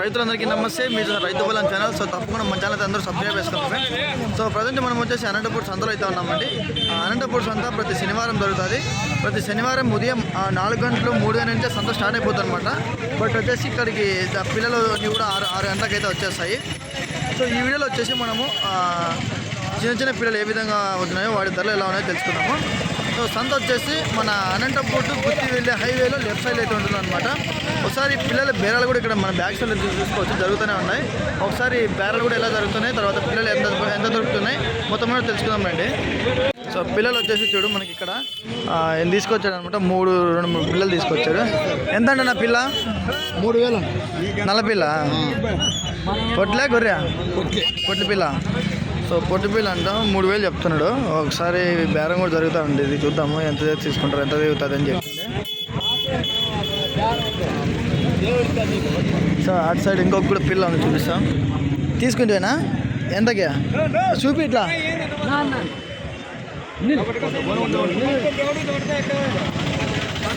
రైతులందరికీ నమస్తే. మీరు రైతు బలం ఛానల్. సో తప్పకుండా మన ఛానల్ అందరూ సబ్స్క్రైబ్ చేసుకోండి సో ప్రజెంట్ మనం వచ్చేసి అనంతపూర్ సంతలో అయితే ఉన్నామండి. అనంతపూర్ సంత ప్రతి శనివారం జరుగుతుంది. ప్రతి శనివారం ఉదయం నాలుగు గంటలు మూడు గంటల నుంచి సంత స్టార్ట్ అయిపోతుంది అనమాట బట్ వచ్చేసి ఇక్కడికి పిల్లలు కూడా ఆరు ఆరు గంటలకైతే వచ్చేస్తాయి. సో ఈ వీడియోలో వచ్చేసి మనము చిన్న చిన్న పిల్లలు ఏ విధంగా అవుతున్నాయో వాటి ధరలు ఎలా ఉన్నాయో తెలుసుకుందాము. సో సంత వచ్చేసి మన అనంతపూర్ టు గుత్తి వెళ్ళే హైవేలో లెఫ్ట్ సైడ్ అయితే ఉంటుంది అనమాట ఒకసారి పిల్లల బేరాలు కూడా ఇక్కడ మన బ్యాక్ సైడ్ చూసుకోవచ్చు జరుగుతూనే ఉన్నాయి. ఒకసారి బేరాలు కూడా ఎలా జరుగుతున్నాయి తర్వాత పిల్లలు ఎంత ఎంత దొరుకుతున్నాయి మొత్తం కూడా తెలుసుకుందాం రండి. సో పిల్లలు వచ్చేసి చూడు మనకి ఇక్కడ తీసుకొచ్చాడు అనమాట మూడు రెండు మూడు పిల్లలు తీసుకొచ్చాడు ఎంత అండి నా పిల్ల? మూడు వేలు నల్ల పిల్ల? పొట్లే గొర్రె? పొట్టి పిల్ల? సో పొట్టి పిల్ల అంటాం మూడు వేలు చెప్తున్నాడు. ఒకసారి బేరం కూడా జరుగుతూ ఉంది ఇది చూద్దాము ఎంత తీసుకుంటారు ఎంత దిగుతుంది అని చెప్పి. సో అటు సైడ్ ఇంకొక కూడా పిల్ల ఉంది చూపిస్తాం. తీసుకుంటేనా ఎంతకే? చూపి ఇట్లా.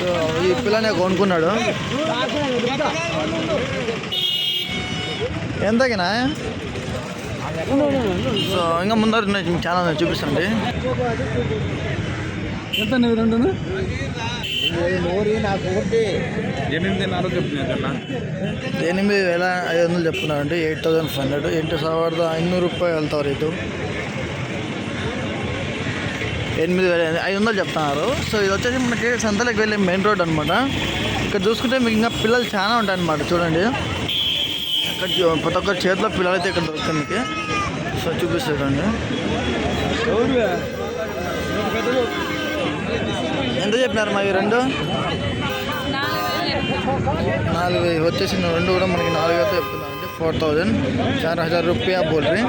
సో ఈ పిల్లనే కొనుక్కున్నాడు. ఎంతకేనా? సో ఇంకా ముందర ఉన్నాయి చాలా ఉన్నాయి చూపిస్తాండి ఎంత నువ్వు రెండు ఎనిమిదిన్నర చెప్తున్నాను కన్నా ఎనిమిది వేల ఐదు వందలు చెప్తున్నారండి ఎయిట్ థౌసండ్ ఫైవ్ హండ్రెడ్ ಎಂಟು ಸಾವಿರದ ಐನೂರು ರೂಪಾಯಿ వెళ్తారు రేటు ఎనిమిది వేల ఐదు వందలు చెప్తున్నారు సో ఇది వచ్చేసి మనకి సంతలకు వెళ్ళే మెయిన్ రోడ్ అనమాట ఇక్కడ చూసుకుంటే మీకు ఇంకా పిల్లలు చాలా ఉంటాయి అనమాట చూడండి ఇక్కడ ప్రతి ఒక్క చేతిలో పిల్లలైతే ఇక్కడ దొరుకుతాయి మీకు. సో చూపిస్తారండి. ఎంత చెప్పినారు మా ఈ రెండు? నాలుగు వేలు వచ్చేసి రెండు కూడా మనకి నాలుగు వేలతో చెప్తున్నారండి ఫోర్ థౌజండ్ చార్ హజార్ రూపాయ బోల్ రీ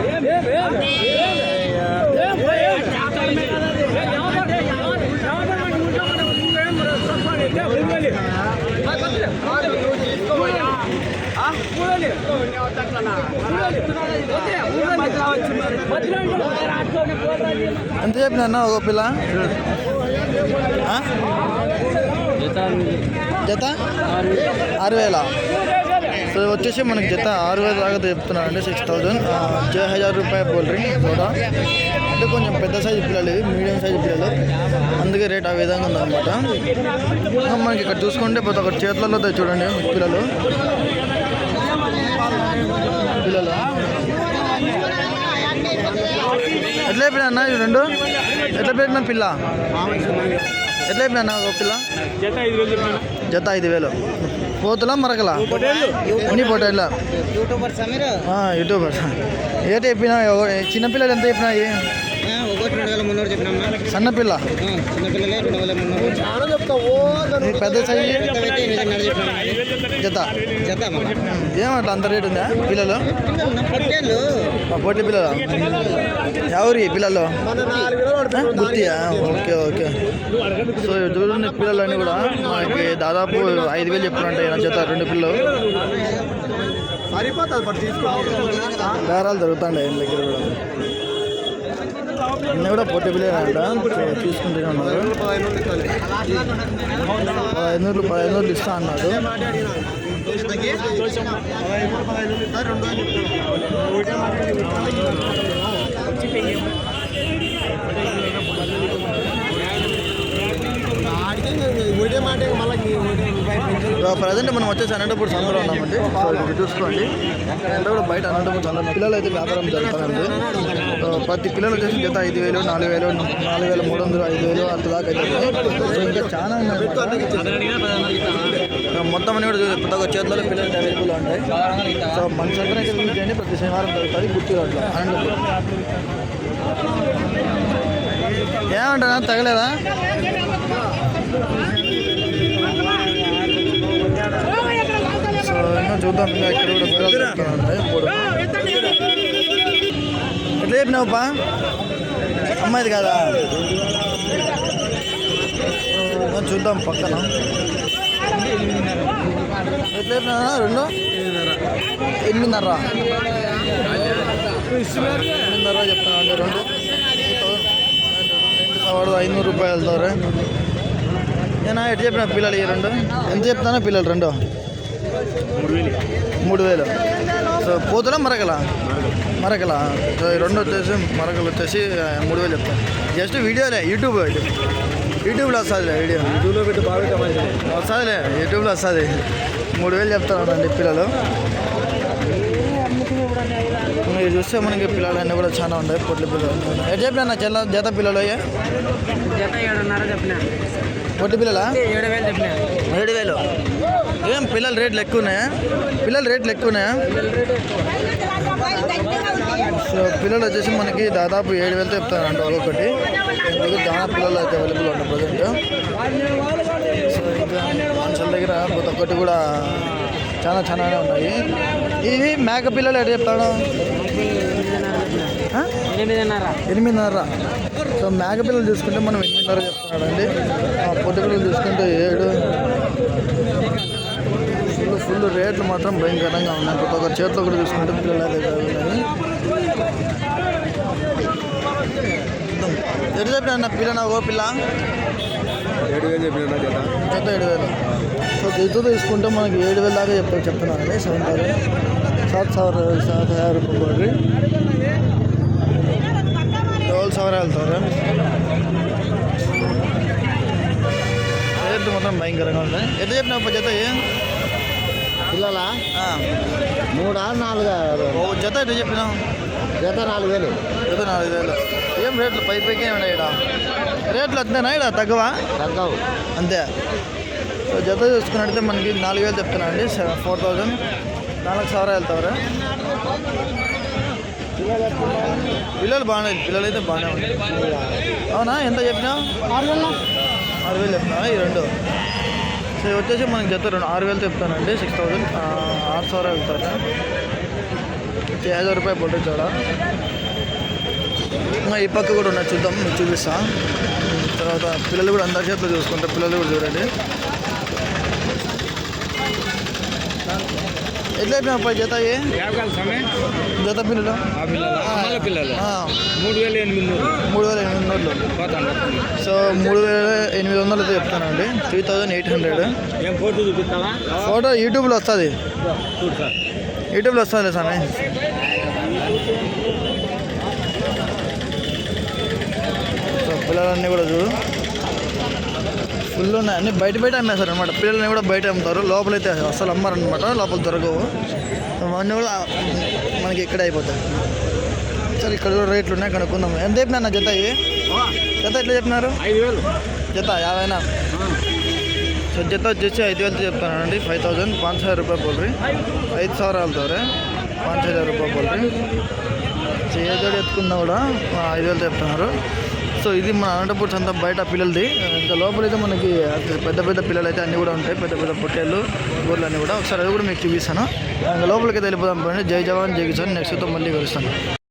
ఎంత చెప్పినా ఒక పిల్ల? జత? ఆరు వేల? సో వచ్చేసి మనకి జత ఆరు వేల దాకా చెప్తున్నారండి సిక్స్ థౌజండ్ జై హజార్ రూపాయ పోల్ట్రీ కూడా. అంటే కొంచెం పెద్ద సైజు పిల్లలు ఇవి మీడియం సైజు పిల్లలు. అందుకే రేట్ ఆ విధంగా ఉందన్నమాట. మనకి ఇక్కడ చూసుకుంటే ప్రతి ఒక్కటి చేతులలో చూడండి పిల్లలు. ఎట్లా చెప్పినా అన్న ఇవి రెండు? ఎట్లా పెట్టిన పిల్ల? ఎట్లా చెప్పినా అన్న ఒక పిల్ల? జత ఐదు వేలు. చెప్పాను జత ఐదు వేలు పోతులా మరకలా? అన్ని పొటేళ్ళ యూట్యూబర్ సమీర్. యూట్యూబర్. ఏంటి చెప్పినా? చిన్నపిల్లలు ఎంత చెప్పినాయి ఒకటి రెండు వేల మున్నూరు చెప్పినమ్మా. సన్నపిల్ల చిన్నపిల్లలే రెండు వేల మున్నూరు. ఇది పెద్ద సైజు? జత. జత ఏమట్లా అంత రేటు ఉందా పిల్లలు? పొట్టి పిల్లలు? ఎవరి పిల్లలు? ఆ, గుత్తియా? Okay okay. సో చూడండి పిల్లలన్నీ కూడా మనకి దాదాపు ఐదు వేలు చెప్పినట్టు ఈయన జత రెండు పిల్లలు. బేరాలు దొరుకుతాండి ఆయన దగ్గర కూడా. నిన్న కూడా పొట్టి పిల్లలు అంట సో తీసుకుంటూనే ఉన్నారు. పదహైదు పదహైదు ఇస్తా అన్నారు ఒకటే మాట మళ్ళీ ప్రజెంట్ మనం వచ్చేసి అనంతపూర్ సందులో ఉన్నామండి. సో చూసుకోండి. కూడా బయట అనంతపూర్ సందులో పిల్లలు అయితే వ్యాపారం జరుగుతుంది సో ప్రతి పిల్లలు వచ్చేసి జత ఐదు వేలు నాలుగు వేలు నాలుగు వేల మూడు వందలు ఐదు వేలు అంత దాకా అయితే. సో ఇంకా చాలా సో మొత్తం అన్ని కూడా. ప్రతి ఒక్క చేతుల్లో పిల్లలు అవైలబుల్ ఉంటాయి. సో మన సంతరం అయితే చేయండి ప్రతి శనివారం జరుగుతుంది గుర్తు రోడ్లో అనంతపూర్. ఏమంటారా? తగలేదా ఇంకా చూద్దాం. ఇంకా ఇక్కడ కూడా ఎట్లా చెప్పినావుపా అమ్మాయిది కదా? చూద్దాం పక్కన. ఎట్లా చెప్పినా రెండు? ఎనిమిదిన్నర. ఎనిమిదిన్నర చెప్తున్నా అండి రెండు. సవాడు ఐనూరు రూపాయలు తోరే నేను ఎట్లా చెప్పిన పిల్లలు ఈ రెండు? ఎంత చెప్తానా పిల్లలు రెండు. మూడు వేలు సో పోతులా మరకల మరకల సో ఈ రెండు వచ్చేసి మరకలు వచ్చేసి మూడు వేలు చెప్తాను జస్ట్ వీడియోలే యూట్యూబ్. యూట్యూబ్లో వస్తుంది వీడియో. యూట్యూబ్లో పెట్టి బాగా వస్తుందిలే యూట్యూబ్లో వస్తుంది. మూడు వేలు చెప్తానండి పిల్లలు. మీరు చూస్తే మనకి పిల్లలు అన్నీ కూడా చాలా ఉన్నాయి పొట్ల పిల్లలు. ఎటు చెప్పినా జల జత పిల్లలు అయ్యా? జత ఏడున్నర చెప్పిన. పొట్టి పిల్లలా? ఏడు వేలు వేలు ఏం పిల్లల రేట్లు ఎక్కువ ఉన్నాయా? పిల్లల రేట్లు ఎక్కువ ఉన్నాయా? సో పిల్లలు వచ్చేసి మనకి దాదాపు ఏడు వేలతో చెప్తానండి ఒక్కొక్కటి ఎందుకు? చాలా పిల్లలు అయితే అవైలబుల్ ఉన్నాయి ప్రజెంట్ సో ఇంకా మనుషుల దగ్గర ప్రతి ఒక్కటి కూడా చాలా చాలానే ఉన్నాయి. ఇవి మేక పిల్లలు ఎటు చెప్తాడు? ఎనిమిదిన్నర. సో మేక పిల్లలు చూసుకుంటే మనం ఎనిమిదిన్నర చెప్తున్నాడండి ఆ పొట్టి పిల్లలు చూసుకుంటే ఏడు. ఫుల్ ఫుల్ రేట్లు మాత్రం భయంకరంగా ఉన్నాయి. ప్రతి ఒక్క చేతిలో కూడా చూసుకుంటే పిల్లలు అయితే ఉన్నాయి ఎటు చెప్పిన అన్న పిల్ల నా ఓ పిల్ల? ఏడు వేలు ఏడు వేలు సో జీతో తీసుకుంటే మనకి ఏడు వేల దాకా చెప్తారు చెప్తున్నాను అండి సెవెన్ థౌసండ్. సాత్ సవర్ సాత్ హజార్ రూపాయలు బోడ్రి ఏడు వెళ్తారు? రేట్లు మొత్తం భయంకరంగా ఉంది ఎంత చెప్పిన జత పిల్లలా? మూడా? నాలుగా? జత ఎంత చెప్పినావు? జత నాలుగు వేలు. జత నాలుగు వేలు. ఏం రేట్లు? పై పైకి ఉన్నాయి ఇక్కడ రేట్లు అంతేనా ఇక్కడ తగ్గవా? తగ్గవు. అంతే. జత చూసుకున్నట్టయితే మనకి నాలుగు వేలు చెప్తున్నా అండి. Four thousand. నాలుగు సవరా వెళ్తారు పిల్లలు బాగానే పిల్లలు అయితే బాగానే ఉన్నాయి. అవునా? ఎంత చెప్పినావు? ఆరు వేలు చెప్తున్నా ఈ రెండు. సో వచ్చేసి మనకి జత రెండు. ఆరు వేలు చెప్తానండి. Six thousand. ఆరు సవరా వెళ్తారా? వచ్చి ఐదు రూపాయలు పొట్టించాడ ఇంకా ఈ పక్క కూడా ఉన్నాయి చూద్దాం మీకు చూపిస్తా. తర్వాత పిల్లలు కూడా అందరి చేతిలో చూసుకుంటారు పిల్లలు కూడా చూడండి. ఎట్లా అయిపోయినా జత యాభై సమయం జత పిల్లలు? మూడు వేలు ఎనిమిది మూడు వేల ఎనిమిది వందలు. సో మూడు వేల ఎనిమిది వందలు అయితే చెప్తానండి three thousand eight hundred photo యూట్యూబ్లో వస్తుంది. చూడు యూట్యూబ్లో వస్తుంది స్వామి. సో పిల్లలన్నీ కూడా చూడు. ఫుల్ ఉన్నాయి అన్నీ బయట బయట అమ్మేస్తారు అనమాట పిల్లలని కూడా బయట అమ్ముతారు. లోపలైతే అసలు అమ్మారనమాట లోపల దొరకవు. అవన్నీ కూడా మనకి ఇక్కడ అయిపోతాయి. సరే ఇక్కడ కూడా రేట్లు ఉన్నాయి. కనుక్కుందాం. ఎంత చెప్పినా జత ఇవి? జత ఎట్లా చెప్పినారు? ఐదు వేలు. జత యాభైనా? సో జత వచ్చేసి ఐదు వేలతో చెప్తానండి ఫైవ్ థౌజండ్ పాంచ రూపాయలు రూపాయి పోల్రీ. ఐదు ಸಾವಿರ రే ପାଞ୍ଚ ହଜାର రూపాయ పోల్ట్రీ చేయజోడి ఎత్తుకున్నా కూడా ఐదు వేలు చెప్తున్నారు. సో ఇది మన అనంతపూర్ సంత బయట పిల్లలది. ఇంకా లోపలైతే మనకి పెద్ద పెద్ద పిల్లలు అయితే అన్నీ కూడా ఉంటాయి. పెద్ద పెద్ద పొట్టేళ్ళు గోళ్ళు అన్నీ కూడా. ఒకసారి అది కూడా మీకు చూపిస్తాను. ఇంకా లోపలికి వెళ్ళిపోదాం పోయి జై జవాన్ జై కిసాన్. నెక్స్ట్తో మళ్ళీ కలుస్తాను.